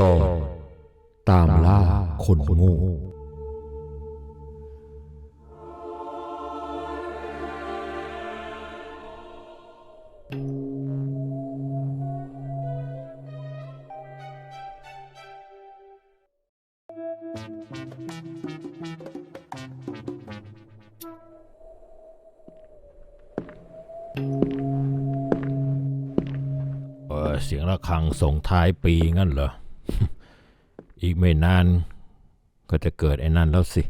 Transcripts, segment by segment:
ต่อตามล่าคนโง่เออเสียงระฆังส่งท้ายปีงั้นเหรอ อีกไม่นาน ก็จะเกิดไอ้นั่นแล้วสิ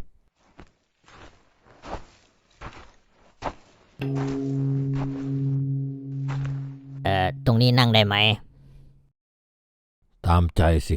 เอ่อ ตรงนี้นั่งได้ไหม ตามใจสิ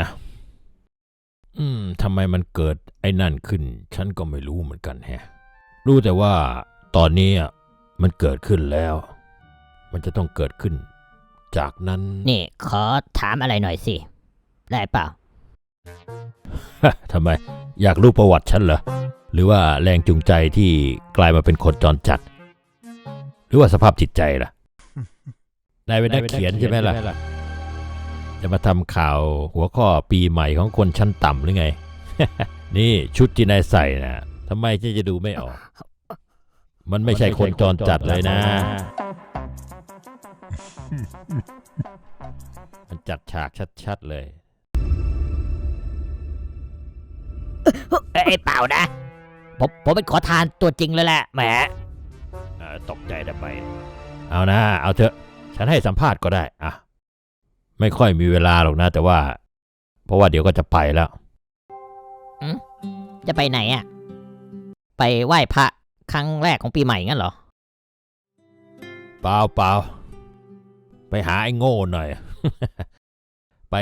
นะ อืมทำไมมันเกิดไอ้นั่นขึ้น ฉันก็ไม่รู้เหมือนกันแฮะ รู้แต่ว่าตอนนี้อะมันเกิดขึ้นแล้ว มันจะต้องเกิดขึ้น จากนั้น นี่ขอถามอะไรหน่อยสิ ได้เปล่า ทำไม อยากรู้ประวัติฉันเหรอ หรือว่าแรงจูงใจที่กลายมาเป็นคนจรจัด หรือว่าสภาพจิตใจล่ะ นายเป็นนักเขียนใช่ไหมล่ะ จะมาทำข่าวหัวข้อปีใหม่ของคนชั้นต่ำหรือไง นี่ชุดที่นายใส่นะทำไมฉันจะดูไม่ออก มันไม่ใช่คนจรจัดเลยนะ มันจัดฉากชัดๆเลย เอ้ยเปล่านะ ผมผมเป็นขอทานตัวจริงเลยแหละแหม เอ่อตกใจทำไมเอานะ เอาเถอะ ฉันให้สัมภาษณ์ก็ได้ อะ ไม่ค่อยมีเวลาหรอกนะ แต่ว่า เพราะว่าเดี๋ยวก็จะไปแล้ว จะไปไหนอะ ไปไหว้พระครั้งแรกของปีใหม่งั้นเหรอ เปล่าเปล่าไปหาไอ้โง่หน่อย ไป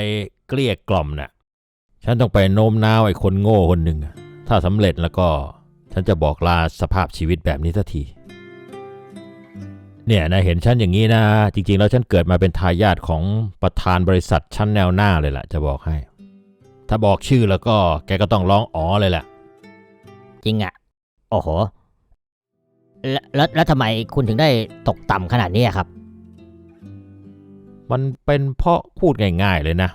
เกลี้ยกล่อมน่ะ ฉันต้องไปโน้มน้าวไอ้คนโง่คนหนึ่งถ้าสำเร็จแล้วก็ ฉันจะบอกลาสภาพชีวิตแบบนี้สักที เนี่ยนะเห็นฉันอย่างนี้นะ จริงๆ แล้วฉันเกิดมาเป็นทายาทของประธานบริษัทชั้นแนวหน้าเลยล่ะ จะบอกให้ ถ้าบอกชื่อแล้วก็แกก็ต้องร้องอ๋อเลยแหละจริงอะ โอ้โห แล้วแล้วแล้วทำไมคุณถึงได้ตกต่ำขนาดนี้อะครับ มันเป็นเพราะพูดง่ายๆเลยนะ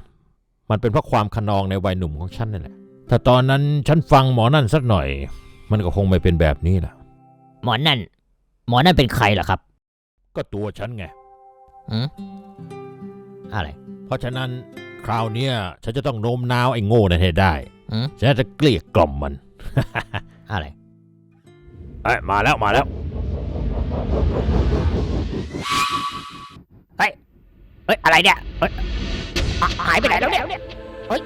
มันเป็นเพราะความขนองในวัยหนุ่มของฉันนั่นแหละ ถ้าตอนนั้นฉันฟังหมอนั่นสักหน่อย มันก็คงไม่เป็นแบบนี้แหละหมอนั่น หมอนั่นเป็นใครเหรอครับ ก็ตัวฉันไง หืมอะไร เพราะฉะนั้นคราวเนี้ยฉันจะต้องโน้มน้าวไอ้โง่นั่นให้ได้หืม ฉันจะเกลี้ยกล่อมมัน อะไร เอ้ยมาแล้วมาแล้ว เฮ้ย อะไรเนี่ยเฮ้ยอะหายไปไหนแล้วเนี่ย เฮ้ย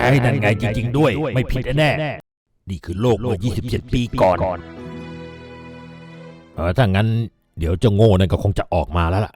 ไอ้นั่นไงจริง ๆ ด้วย ไม่ผิดแน่ๆนี่คือโลกเมื่อ 27 ปีก่อนเออถ้างั้น เดี๋ยวเจ้าโง่นั่นก็คงจะออกมาแล้วล่ะ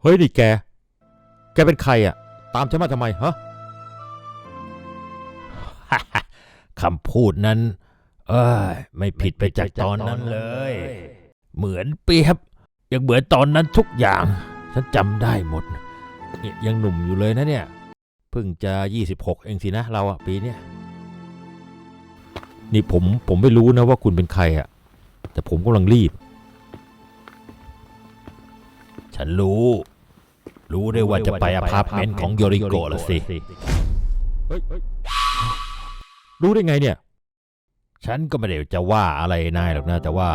เฮ้ยนี่แก แกเป็นใครอะ ตามฉันมาทำไมฮะ คำพูดนั้น เอ้ยไม่ผิดไปจากตอนนั้นเลย เหมือนเปียบ ยังเหมือนตอนนั้นทุกอย่าง ฉันจำได้หมดเนี่ยยังหนุ่มอยู่เลยนะเนี่ย เพิ่งจะ 26 เองสินะเราอะปีเนี้ยนี่ผมผมไม่รู้นะว่าคุณเป็นใครอะแต่ผมกำลังรีบ ฉันรู้ รู้ได้ว่าจะไปอพาร์ตเมนต์ของโยริโกะละสิ รู้ได้ไงเนี่ย ฉันก็ไม่ได้จะว่าอะไรนายหรอกนะ แต่ว่า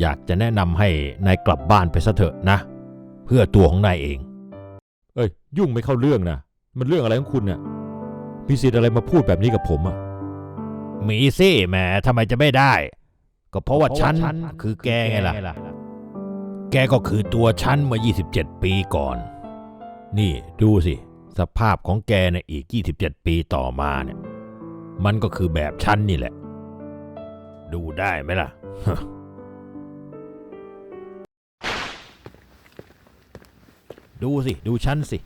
อยากจะแนะนำให้นายกลับบ้านไปซะเถอะนะ เพื่อตัวของนายเอง เอ้ย ยุ่งไม่เข้าเรื่องนะ มันเรื่องอะไรของคุณเนี่ยมีสิทธิ์อะไรมาพูดแบบนี้กับผมอะ มีสิแหมทำไมจะไม่ได้ ก็เพราะว่าฉันคือแกไงล่ะ แกก็คือตัวฉันเมื่อ 27 ปีก่อน นี่ดูสิ สภาพของแกในอีก 27 ปีต่อมาเนี่ย มันก็คือแบบฉันนี่แหละ ดูได้ไหมล่ะ ดูสิ ดูฉันสิ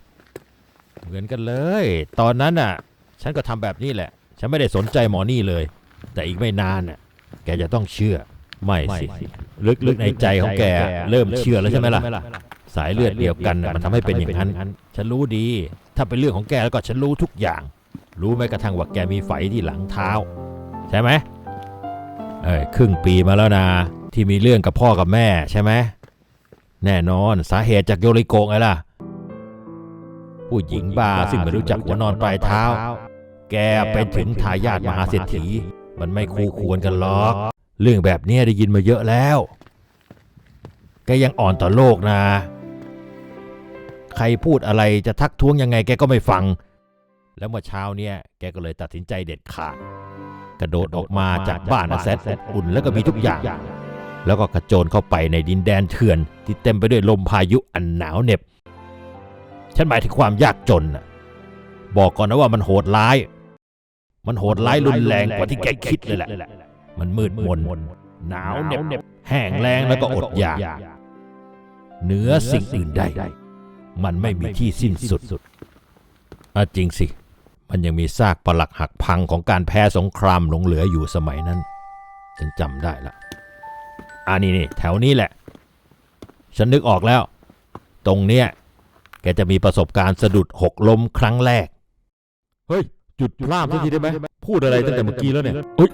เหมือนกันเลย ตอนนั้นน่ะ ฉันก็ทำแบบนี้แหละ ฉันไม่ได้สนใจหมอนี่เลย แต่อีกไม่นานน่ะ แกจะต้องเชื่อ ไม่สิ ลึกๆในใจของแก เริ่มเชื่อแล้วใช่ไหมล่ะ สายเลือดเดียวกันน่ะมันทำให้เป็นอย่างนั้น ฉันรู้ดี ถ้าเป็นเรื่องของแกแล้วก็ฉันรู้ทุกอย่าง รู้แม้กระทั่งว่าแกมีไฝที่หลังเท้า ใช่ไหมเอ้ยครึ่งปีมาแล้วนะที่มีเรื่องกับพ่อกับแม่ใช่ไหมแน่นอนสาเหตุจากโยริโกะไงล่ะ ผู้หญิงบ้าซึ่งไม่รู้จักหัวนอนปลายเท้า แกเป็นถึงทายาทมหาเศรษฐี มันไม่คู่ควรกันหรอก เรื่องแบบเนี้ยได้ยินมาเยอะแล้ว แกยังอ่อนต่อโลกนะ ใครพูดอะไรจะทักท้วงยังไงแกก็ไม่ฟัง แล้วเมื่อเช้าเนี่ยแกก็เลยตัดสินใจเด็ดขาด กระโดดออกมาจากบ้านอาแซดอบอุ่นแล้วก็มีทุกอย่าง แล้วก็กระโจนเข้าไปในดินแดนเถื่อน ที่เต็มไปด้วยลมพายุอันหนาวเหน็บ ฉันหมายถึงความยากจนน่ะบอกก่อนนะว่ามันโหดร้าย มันโหดร้ายรุนแรงกว่าที่แกคิดเลยแหละ มันมืดมน หนาวเหน็บ แห้งแล้งแล้วก็อดอยาก เหนือสิ่งอื่นใด มันไม่มีที่สิ้นสุดอะจริงสิ มันยังมีซากปลักหักพังของการแพ้สงครามหลงเหลืออยู่สมัยนั้น ฉันจำได้ละอ่านี่นี่แถวนี้แหละ ฉันนึกออกแล้ว ตรงเนี้ยแกจะมีประสบการณ์สะดุดหกล้มครั้งแรก เฮ้ย หยุดพลาดสักทีได้ไหม พูดอะไรตั้งแต่เมื่อกี้แล้วเนี่ยอุ๊ย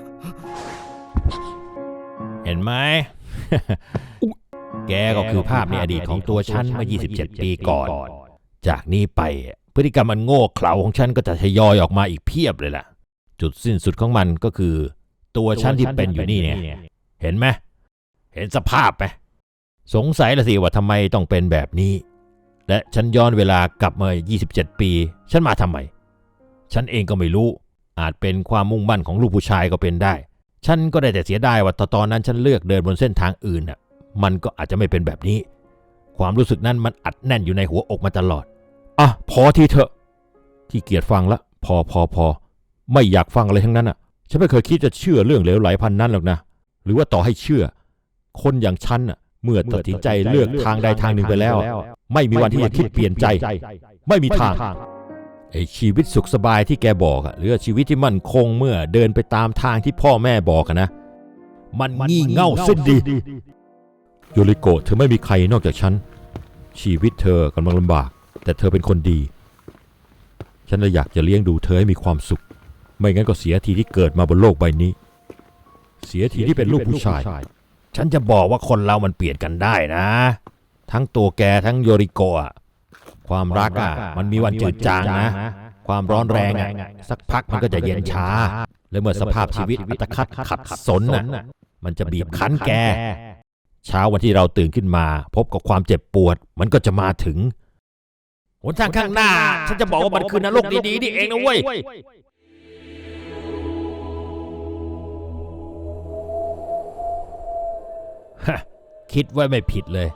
เห็นไหม แกก็คือภาพในอดีตของตัวฉันเมื่อ 27 ปีก่อน จากนี้ไปพฤติกรรมมันโง่เขลาของฉันก็จะทยอยออกมาอีกเพียบเลยล่ะ จุดสิ้นสุดของมันก็คือ ตัวฉันที่เป็นอยู่นี่เนี่ย เห็นไหมเห็นสภาพไหมสงสัยละสิว่าทำไมต้องเป็นแบบนี้ และฉันย้อนเวลากลับมา 27 ปี ฉันมาทำไม ฉันเองก็ไม่รู้ อาจเป็นความมุ่งมั่นของลูกผู้ชายก็เป็นได้ ฉันก็ได้แต่เสียดายว่าตอนนั้นฉันเลือกเดินบนเส้นทางอื่นน่ะ มันก็อาจจะไม่เป็นแบบนี้ ความรู้สึกนั้นมันอัดแน่นอยู่ในหัวอกมาตลอด อะพอทีเถอะ ที่เกียจฟังละ พอพอพอ ไม่อยากฟังอะไรทั้งนั้นอะ ฉันไม่เคยคิดจะเชื่อเรื่องเหลวไหลพันนั้นหรอกนะ หรือว่าต่อให้เชื่อ คนอย่างฉันน่ะ เมื่อตัดสินใจเลือกทางใดทางหนึ่งไปแล้ว ไม่มีวันที่จะคิดเปลี่ยนใจ ไม่มีทางไอชีวิตสุขสบายที่แกบอกอะหรือชีวิตที่มั่นคงเมื่อเดินไปตามทางที่พ่อแม่บอกอะนะ มันงี่เง่าสิ้นดี โยริโกะเธอไม่มีใครนอกจากฉัน ชีวิตเธอกำลังลำบาก แต่เธอเป็นคนดี ฉันเลยอยากจะเลี้ยงดูเธอให้มีความสุข ไม่งั้นก็เสียทีที่เกิดมาบนโลกใบนี้ เสียทีที่เป็นลูกผู้ชาย ฉันจะบอกว่าคนเรามันเปลี่ยนกันได้นะ ทั้งตัวแกทั้งโยริโกะอะความรักอะมันมีวันจืดจางนะ ความร้อนแรงอะสักพักมันก็จะเย็นช้า และเมื่อสภาพชีวิตอัตคัดขัดสนน่ะมันจะบีบคั้นแก เช้าวันที่เราตื่นขึ้นมา พบกับความเจ็บปวด มันก็จะมาถึงหนทางข้างหน้า ฉันจะบอกว่ามันคือนรกดีๆนี่เองนะเว้ย ฮะ คิดไว้ไม่ผิดเลย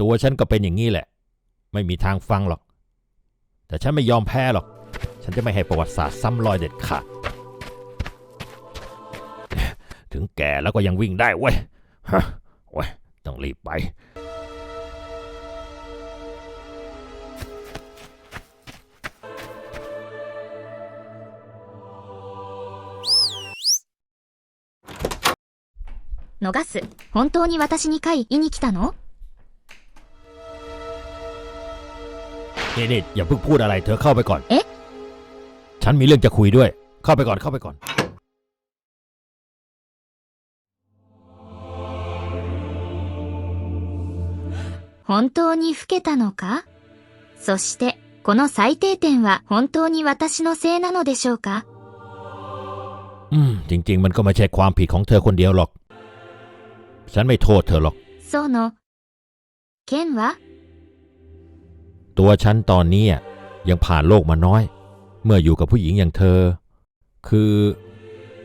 ตัวฉันก็เป็นอย่างนี้แหละ ไม่มีทางฟังหรอก แต่ฉันไม่ยอมแพ้หรอก ฉันจะไม่ให้ประวัติศาสตร์ซ้ำรอยเด็ดขาด ถึงแก่แล้วก็ยังวิ่งได้เว้ย ฮะ เว้ย ต้องรีบไป 逃す。本当に私に会いに来たの นี่นี่อย่าเพิ่งพูดอะไร เธอเข้าไปก่อน เอ๊ะ ฉันมีเรื่องจะคุยด้วย เข้าไปก่อน เข้าไปก่อน 本当に老けたのかそして、この最低点は本当に私のせいなのでしょうか อืม จริง ๆ มันก็ไม่ใช่ความผิดของเธอคนเดียวหรอก ฉันไม่โทษเธอหรอก その、剣は ตัวฉันตอนนี้อะยังผ่านโลกมาน้อย เมื่ออยู่กับผู้หญิงอย่างเธอ คือ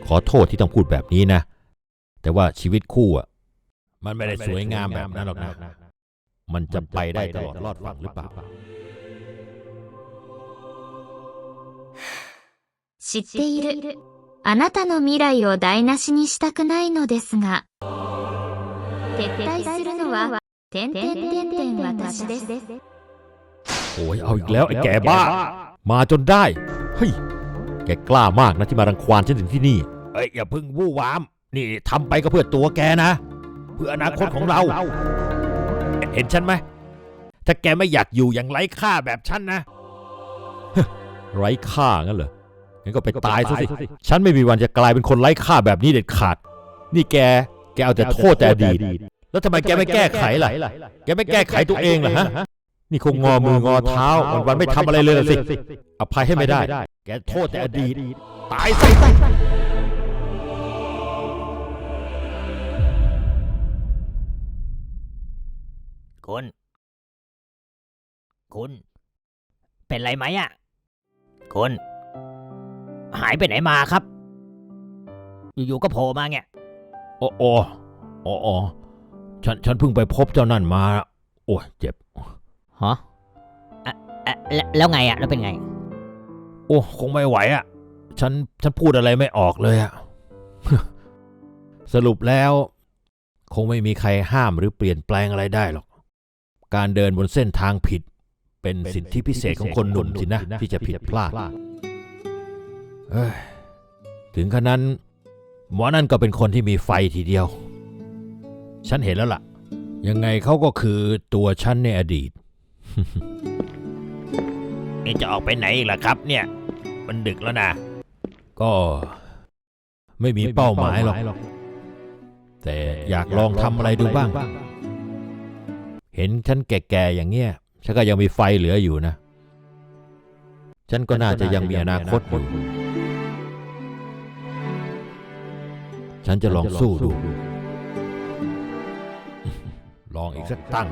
ขอโทษที่ต้องพูดแบบนี้นะ แต่ว่าชีวิตคู่อ่ะ มันไม่ได้สวยงามแบบนั้นหรอกนะ มันจะไปได้ตลอดรอดฝั่งหรือเปล่า 知っている。あなたの未来を台無しにしたくないのですが、撤退するのは、てんてんてんてん私です。 โอ้ยเอาอีกแล้วไอ้แกบ้า มาจนได้ เฮ้ย แกกล้ามากนะที่มารังควานฉันถึงที่นี่ เอ้ยอย่าเพิ่งวู่วาม นี่ทำไปก็เพื่อตัวแกนะ เพื่ออนาคตของเรา เห็นฉันไหม ถ้าแกไม่อยากอยู่อย่างไร้ค่าแบบฉันนะ ไร้ค่างั้นเหรอ งั้นก็ไปตายซะสิ ฉันไม่มีวันจะกลายเป็นคนไร้ค่าแบบนี้เด็ดขาด นี่แก แกเอาแต่โทษแต่อดีตแล้วทำไมแกไม่แก้ไขล่ะ แกไม่แก้ไขตัวเองเหรอฮะ นี่คงงอมืองอเท้าวันๆไม่ทำอะไรเลยล่ะสิ อภัยให้ไม่ได้ แกโทษแต่อดีต ตายซะ คุณ คุณ เป็นไรไหมอะ คุณ หายไปไหนมาครับ อยู่ๆก็โผล่มาเงี้ยโอ้โอ้โอ้โอ้ฉัน ฉันเพิ่งไปพบเจ้านั่นมา โอ้ยเจ็บ ฮะอะอะแล้วแล้วไงอะ แล้วเป็นไง โอ้คงไม่ไหวอะ ฉัน ฉันพูดอะไรไม่ออกเลยอะ สรุปแล้ว คงไม่มีใครห้ามหรือเปลี่ยนแปลงอะไรได้หรอก การเดินบนเส้นทางผิด เป็นสิทธิพิเศษของคนหนุ่มสินะ ที่จะผิดพลาดเอ้ยถึงขนาดนั้น หมอนั่นก็เป็นคนที่มีไฟทีเดียว ฉันเห็นแล้วล่ะ ยังไงเขาก็คือตัวฉันในอดีตนี่จะออกไปไหนอีกล่ะครับเนี่ย มันดึกแล้วนะ ก็ไม่มีเป้าหมายหรอก แต่อยากลองทำอะไรดูบ้าง เห็นฉันแก่ๆอย่างเงี้ยฉันก็ยังมีไฟเหลืออยู่นะ ฉันก็น่าจะยังมีอนาคตอยู่ ฉันจะลองสู้ดู ลองอีกสักตั้ง